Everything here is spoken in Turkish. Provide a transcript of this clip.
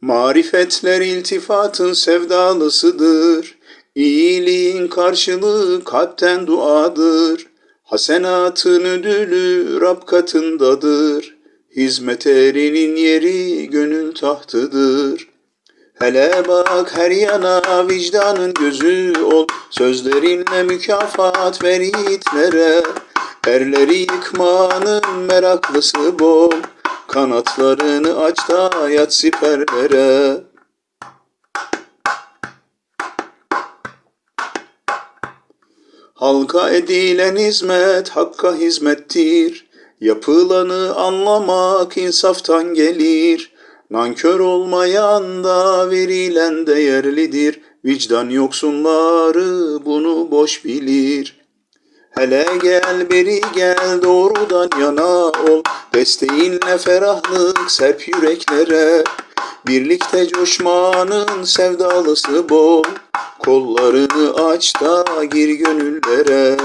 Marifetler iltifatın sevdalısıdır. İyiliğin karşılığı kalpten duadır. Hasenatın ödülü Rab katındadır. Hizmet erinin yeri gönül tahtıdır. Hele bak her yana vicdanın gözü ol. Sözlerinle mükafat ver yiğitlere. Erleri yıkmanın meraklısı bol. Kanatlarını aç da yat siperlere. Halka edilen hizmet hakka hizmettir. Yapılanı anlamak insaftan gelir. Nankör olmayan da verilen değerlidir. Vicdan yoksunları bunu boş bilir. Hele gel beri gel doğrudan yana ol. Desteğinle ferahlık serp yüreklere. Birlikte coşmanın sevdalısı bol. Kollarını aç da gir gönüllere.